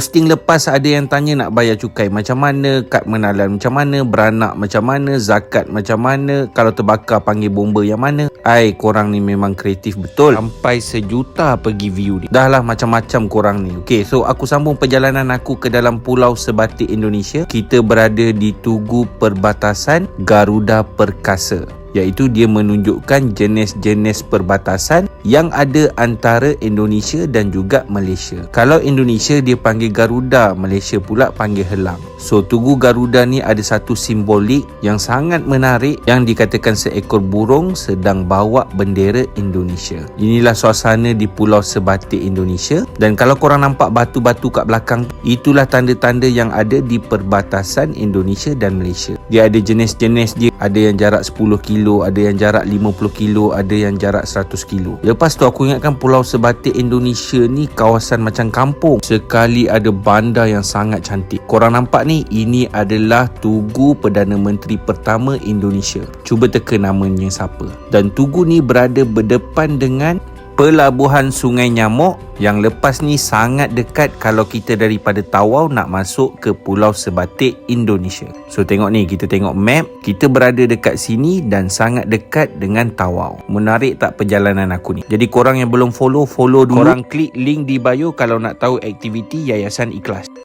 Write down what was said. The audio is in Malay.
Posting lepas ada yang tanya nak bayar cukai macam mana, kad menalan macam mana, beranak macam mana, zakat macam mana, kalau terbakar panggil bomba yang mana. Ai, korang ni memang kreatif betul. Sampai sejuta pergi view ni. Dah lah macam-macam korang ni. Okay, so aku sambung perjalanan aku ke dalam pulau sebatik Indonesia. Kita berada di Tugu Perbatasan Garuda Perkasa iaitu dia menunjukkan jenis-jenis perbatasan yang ada antara Indonesia dan juga Malaysia. Kalau Indonesia dia panggil Garuda, Malaysia pula panggil Helang. So Tugu Garuda ni ada satu simbolik yang sangat menarik yang dikatakan seekor burung sedang bawa bendera Indonesia. Inilah suasana di Pulau Sebatik Indonesia dan kalau korang nampak batu-batu kat belakang itulah tanda-tanda yang ada di perbatasan Indonesia dan Malaysia. Dia ada jenis-jenis dia, ada yang jarak 10 km kilo, ada yang jarak 50 kilo, ada yang jarak 100 kilo. Lepas tu aku ingatkan Pulau Sebatik Indonesia ni kawasan macam kampung. Sekali ada bandar yang sangat cantik. Korang nampak ni, ini adalah Tugu Perdana Menteri pertama Indonesia. Cuba teka namanya siapa. Dan Tugu ni berada berdepan dengan Pelabuhan Sungai Nyamuk yang lepas ni sangat dekat kalau kita daripada Tawau nak masuk ke Pulau Sebatik, Indonesia. So tengok ni, kita tengok map, kita berada dekat sini dan sangat dekat dengan Tawau. Menarik tak perjalanan aku ni? Jadi korang yang belum follow, follow dulu. Korang klik link di bio kalau nak tahu aktiviti Yayasan Ikhlas.